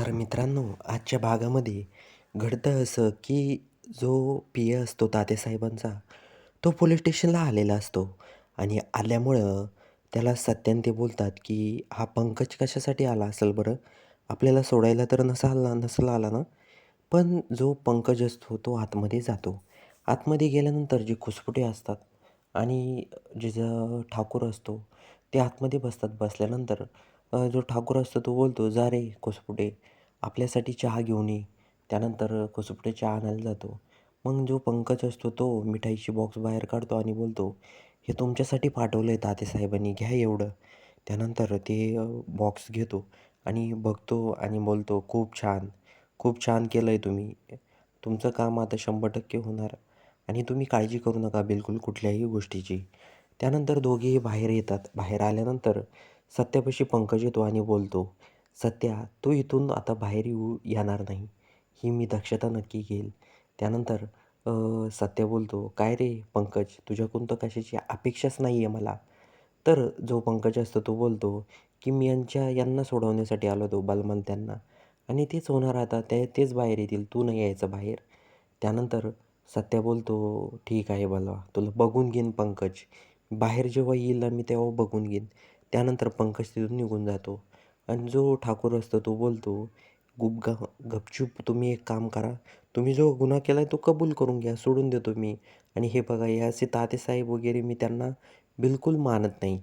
तर मित्रांनो आजच्या भागामध्ये घडतं असं की जो पी ए असतो तातेसाहेबांचा तो पोलीस स्टेशनला आलेला असतो. आणि आल्यामुळं त्याला सत्यान ते बोलतात की हा पंकज कशासाठी आला असेल बरं? आपल्याला सोडायला तर नसा आला नसला आला ना? पण जो पंकज असतो तो आतमध्ये जातो. आतमध्ये गेल्यानंतर जे खुसफुटे असतात आणि जे ज ठाकूर असतो ते आतमध्ये बसतात. बसल्यानंतर जो ठाकूर असतो तो बोलतो जा रे कोसपुटे आपल्यासाठी चहा घेऊन ये. त्यानंतर कोसपुटे चहा आणायला जातो. मग जो पंकज असतो तो मिठाईची बॉक्स बाहेर काढतो आणि बोलतो हे तुमच्यासाठी पाठवलं आहे तातेसाहेबांनी घ्या एवढं. त्यानंतर ते बॉक्स घेतो आणि बघतो आणि बोलतो खूप छान खूप छान केलं आहे तुम्ही. तुमचं काम आता शंभर टक्के होणार आणि तुम्ही काळजी करू नका बिलकुल कुठल्याही गोष्टीची. त्यानंतर दोघेही बाहेर येतात. बाहेर आल्यानंतर सत्यापाशी पंकज येतो आणि बोलतो सत्या तू इथून आता बाहेर येऊ येणार नाही. ही मी दक्षता नक्की घेईल. त्यानंतर सत्या बोलतो काय रे पंकज तुझ्याकडून तर कशाची अपेक्षाच नाही आहे मला. तर जो पंकज असतो तो बोलतो की मी यांच्या यांना सोडवण्यासाठी आलो होतो बलमन त्यांना. आणि तेच होणार आता ते तेच बाहेर येतील तू नाही यायचं बाहेर. त्यानंतर सत्या बोलतो ठीक आहे बलवा तुला बघून घेईन पंकज. बाहेर जेव्हा येईल ना मी तेव्हा बघून घेईन. त्यानंतर पंकज तिथून निघून जातो. आणि जो ठाकूर असतो तो बोलतो गुप ग गपचूप तुम्ही एक काम करा. तुम्ही जो गुन्हा केला आहे तो कबूल करून घ्या सोडून देतो मी. आणि हे बघा हे असे तातेसाहेब वगैरे मी त्यांना बिलकुल मानत नाही.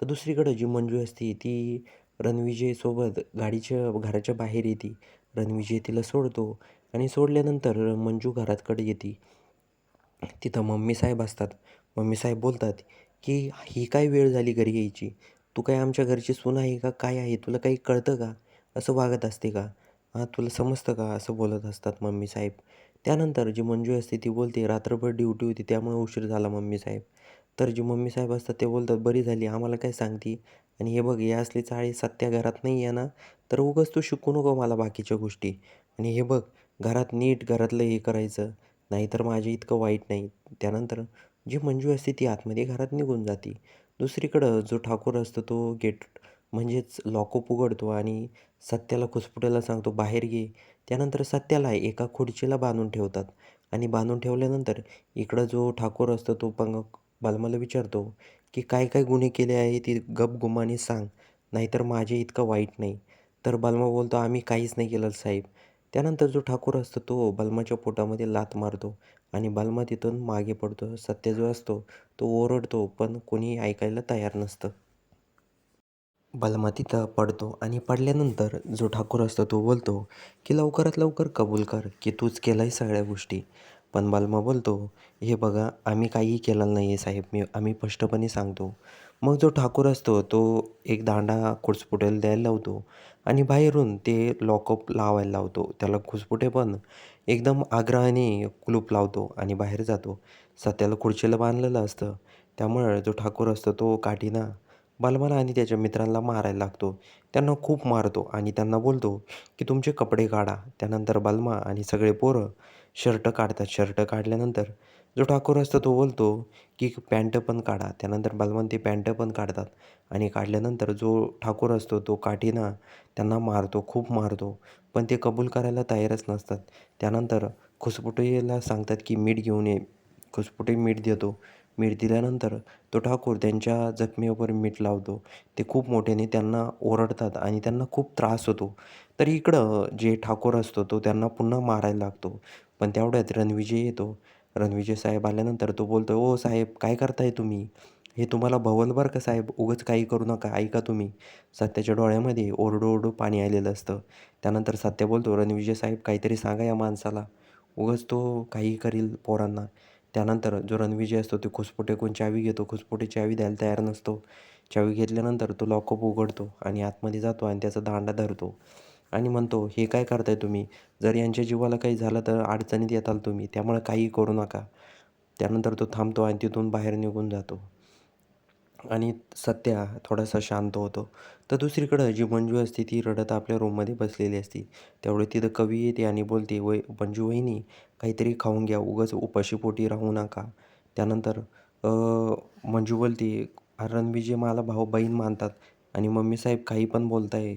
तर दुसरीकडं जी मंजू असते ती रणविजयसोबत गाडीच्या घराच्या बाहेर येते. रणविजय तिला सोडतो आणि सोडल्यानंतर मंजू घरातकडे येते. तिथं मम्मी साहेब असतात. मम्मी साहेब बोलतात की ही काय वेळ झाली घरी यायची? तू काय आमच्या घरची सून आहे का? काय आहे? तुला काही कळतं का? असं वागत असते का? हां तुला समजतं का? असं बोलत असतात मम्मी साहेब. त्यानंतर जी मंजू असते ती बोलते रात्रभर ड्युटी होती त्यामुळे उशीर झाला मम्मी साहेब. तर जी मम्मी साहेब असतात ते बोलतात बरी झाली आम्हाला काय सांगती? आणि हे बघ या असली चाळी सत्या घरात नाही आहे ना तर उगाच तू शिकू नको मला बाकीच्या गोष्टी. आणि हे बघ घरात नीट घरातलं हे करायचं नाहीतर माझे इतकं वाईट नाही. त्यानंतर जी मंजू असते ती आतमध्ये घरात निघून जाते. दुसरीकडं जो ठाकूर असतो तो गेट म्हणजेच लॉकअप उघडतो आणि सत्याला खुसफुट्याला सांगतो बाहेर ये. त्यानंतर सत्याला एका खुर्चीला बांधून ठेवतात आणि बांधून ठेवल्यानंतर इकडं जो ठाकूर असतो तो पंग बलमाला विचारतो की काय काय गुन्हे केले आहे ते गपगुमाने सांग. नाहीतर माझे इतकं वाईट नाही. तर बलमा बोलतो आम्ही काहीच नाही केलं साहेब. त्यानंतर जो ठाकूर असतो तो बलमाच्या पोटामध्ये लात मारतो आणि बालमातीतून तिथून मागे पडतो. सत्य जो असतो तो ओरडतो पण कोणी ऐकायला तयार नसतं. बलमा तिथं पडतो आणि पडल्यानंतर जो ठाकूर असतो तो बोलतो की लवकरात लवकर कबूल कर की तूच केलं आहे सगळ्या गोष्टी. पण बलमा बोलतो हे बघा आम्ही काहीही केलेलं नाही आहे साहेब. मी आम्ही स्पष्टपणे सांगतो. मग जो ठाकूर असतो तो एक दांडा खुसफुट्याला द्यायला लावतो आणि बाहेरून ते लॉकअप लावायला लावतो. त्याला खुसफुटे पण एकदम आग्रहाने कुलूप लावतो आणि बाहेर जातो. सत्याला खुर्चीला बांधलेलं असतं. त्यामुळे जो ठाकूर असतो तो काठीना बलवाला आणि त्याच्या मित्रांना मारायला लागतो. त्यांना खूप मारतो आणि त्यांना बोलतो की तुमचे कपडे काढा. त्यानंतर बलमा आणि सगळे पोरं शर्ट काढतात. शर्ट काढल्यानंतर जो ठाकूर असतो तो बोलतो की पॅन्ट पण काढा त्यानंतर बलवान ते पॅन्ट पण काढतात आणि काढल्यानंतर जो ठाकूर असतो तो काठीनं त्यांना मारतो खूप मारतो. पण ते कबूल करायला तयारच नसतात. त्यानंतर खुसपुटेला सांगतात की मीठ घेऊन ये. खुसपुटे मीठ देतो. मीठ दिल्यानंतर तो ठाकूर त्यांच्या जखमेवर मीठ लावतो. ते खूप मोठ्याने त्यांना ओरडतात आणि त्यांना खूप त्रास होतो. तर इकडं जे ठाकूर असतो तो त्यांना पुन्हा मारायला लागतो. पण तेवढ्यात रणविजय येतो. रणविजय साहेब आल्यानंतर तो बोलतो ओ साहेब काय करताय तुम्ही? हे तुम्हाला भवल बरं का साहेब? उगंच काही करू नका ऐका तुम्ही. सत्याच्या डोळ्यामध्ये ओरडू ओरडू पाणी आलेलं असतं. त्यानंतर सत्य बोलतो रणविजय साहेब काहीतरी सांगा या माणसाला. उगाच तो काही करील पोरांना. त्यानंतर जो रणविजय असतो ते खुसपुटेकून चावी घेतो? खुसपोटे चावी द्यायला तयार नसतो. चावी घेतल्यानंतर तो लॉकअप उघडतो आणि आतमध्ये जातो आणि त्याचा दांडा धरतो. आणि म्हणतो हे काय करताय तुम्ही? जर यांच्या जीवाला काही झालं तर अडचणीत येताल तुम्ही त्यामुळे काही करू नका. त्यानंतर तो थांबतो आणि तिथून बाहेर निघून जातो. आणि सत्या थोडासा शांत होतो. तर दुसरीकडं जी मंजू असते ती रडत आपल्या रूममध्ये बसलेली असते. तेवढे तिथं कवी येते आणि बोलते वय मंजू वहिनी काहीतरी खाऊन घ्या उगाच उपाशीपोटी राहू नका. त्यानंतर मंजू बोलते रणवीजी मला भाऊ बहीण मानतात आणि मम्मी साहेब काही पण बोलताय